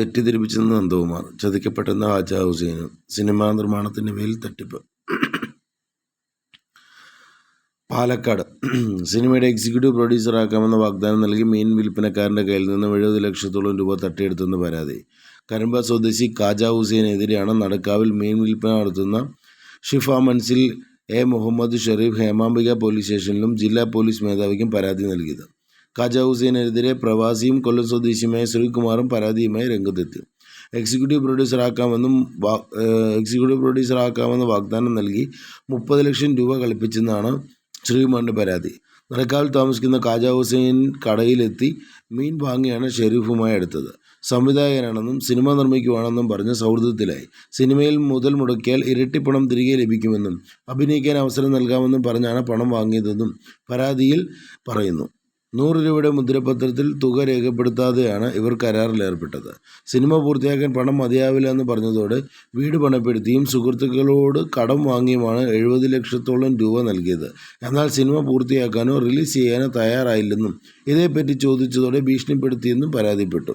തെറ്റിദ്ധരിപ്പിച്ചെന്ന് Nandakumar ചതിക്കപ്പെട്ടെന്ന് ഹാജ ഹുസൈനും. Cinema നിർമ്മാണത്തിന്റെ പേരിൽ തട്ടിപ്പ്. പാലക്കാട്. സിനിമയുടെ എക്സിക്യൂട്ടീവ് പ്രൊഡ്യൂസറാക്കാമെന്ന വാഗ്ദാനം നൽകി മീൻ വിൽപ്പനക്കാരന്റെ കയ്യിൽ നിന്ന് എഴുപത് ലക്ഷത്തോളം രൂപ തട്ടിയെടുത്തെന്ന് പരാതി. കരമ്പ സ്വദേശി കാജ ഹുസൈനെതിരെയാണ് നടക്കാവിൽ മീൻ വിൽപ്പന നടത്തുന്ന ഷിഫ മൻസിൽ എ മുഹമ്മദ് ഷെരീഫ് ഹേമാംബിക പോലീസ് സ്റ്റേഷനിലും ജില്ലാ പോലീസ് മേധാവിക്കും പരാതി നൽകിയത്. ഖാജ ഹുസൈനെതിരെ പ്രവാസിയും കൊല്ലം സ്വദേശിയുമായ ശ്രീകുമാറും പരാതിയുമായി രംഗത്തെത്തി. എക്സിക്യൂട്ടീവ് പ്രൊഡ്യൂസർ ആക്കാമെന്നും എക്സിക്യൂട്ടീവ് പ്രൊഡ്യൂസർ പ്രൊഡ്യൂസറാക്കാമെന്ന് വാഗ്ദാനം നൽകി മുപ്പത് ലക്ഷം രൂപ കളിപ്പിച്ചെന്നാണ് ശ്രീകുമാറിന്റെ പരാതി. നടക്കാവിൽ താമസിക്കുന്ന ഖാജ ഹുസൈൻ കടയിലെത്തി മീൻ വാങ്ങിയാണ് ഷെരീഫുമായി എടുത്തത് സംവിധായകനാണെന്നും സിനിമ നിർമ്മിക്കുവാണെന്നും പറഞ്ഞ് സൗഹൃദത്തിലായി. സിനിമയിൽ മുതൽ മുടക്കിയാൽ ഇരട്ടി പണം തിരികെ ലഭിക്കുമെന്നും അഭിനയിക്കാൻ അവസരം നൽകാമെന്നും പറഞ്ഞാണ് പണം വാങ്ങിയതെന്നും പരാതിയിൽ പറയുന്നു. നൂറ് രൂപയുടെ മുദ്രപത്രത്തിൽ തുക രേഖപ്പെടുത്താതെയാണ് ഇവർ കരാറിലേർപ്പെട്ടത് സിനിമ പൂർത്തിയാക്കാൻ പണം മതിയാവില്ല എന്ന് പറഞ്ഞതോടെ വീട് പണപ്പെടുത്തിയും സുഹൃത്തുക്കളോട് കടം വാങ്ങിയുമാണ് എഴുപത് ലക്ഷത്തോളം രൂപ നൽകിയത്. എന്നാൽ സിനിമ പൂർത്തിയാക്കാനോ റിലീസ് ചെയ്യാനോ തയ്യാറായില്ലെന്നും ഇതേപ്പറ്റി ചോദിച്ചതോടെ ഭീഷണിപ്പെടുത്തിയെന്നും പരാതിപ്പെട്ടു.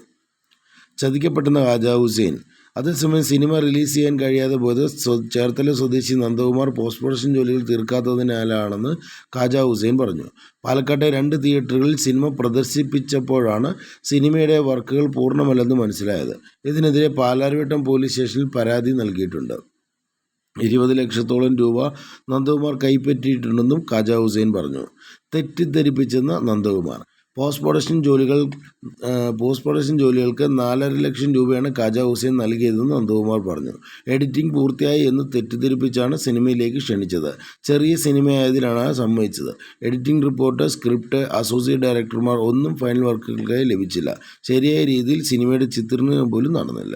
ചതിക്കപ്പെട്ടെന്ന് ഹാജ ഹുസൈൻ അതേസമയം സിനിമ റിലീസ് ചെയ്യാൻ കഴിയാതെ പോയത് ചേർത്തല സ്വദേശി നന്ദകുമാർ പോസ്റ്റ് പ്രൊഡക്ഷൻ ജോലികൾ തീർക്കാത്തതിനാലാണെന്ന് ഖാജ ഹുസൈൻ പറഞ്ഞു. പാലക്കാട്ടെ രണ്ട് തിയേറ്ററുകളിൽ സിനിമ പ്രദർശിപ്പിച്ചപ്പോഴാണ് സിനിമയുടെ വർക്കുകൾ പൂർണമല്ലെന്ന് മനസ്സിലായത്. ഇതിനെതിരെ പാലാരിവട്ടം പോലീസ് സ്റ്റേഷനിൽ പരാതി നൽകിയിട്ടുണ്ട്. ഇരുപത് ലക്ഷത്തോളം രൂപ നന്ദകുമാർ കൈപ്പറ്റിയിട്ടുണ്ടെന്നും ഖാജ ഹുസൈൻ പറഞ്ഞു. തെറ്റിദ്ധരിപ്പിച്ചെന്ന് നന്ദകുമാർ. പോസ്റ്റ് പ്രൊഡക്ഷൻ ജോലികൾ പോസ്റ്റ് പ്രൊഡക്ഷൻ ജോലികൾക്ക് നാലര ലക്ഷം രൂപയാണ് കാജ ഹുസൈൻ നൽകിയതെന്ന് നന്ദകുമാർ പറഞ്ഞു. എഡിറ്റിംഗ് പൂർത്തിയായി എന്ന് തെറ്റിദ്ധരിപ്പിച്ചാണ് സിനിമയിലേക്ക് ക്ഷണിച്ചത്. ചെറിയ സിനിമയായതിലാണ് സമ്മതിച്ചത്. എഡിറ്റിംഗ് റിപ്പോർട്ട് സ്ക്രിപ്റ്റ് അസോസിയേറ്റ് ഡയറക്ടർമാർ ഒന്നും ഫൈനൽ വർക്കുകൾക്കായി ലഭിച്ചില്ല. ശരിയായ രീതിയിൽ സിനിമയുടെ ചിത്രീകരണം പോലും നടന്നില്ല.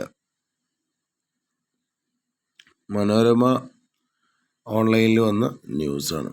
മനോരമ ഓൺലൈനിൽ വന്ന ന്യൂസാണ്.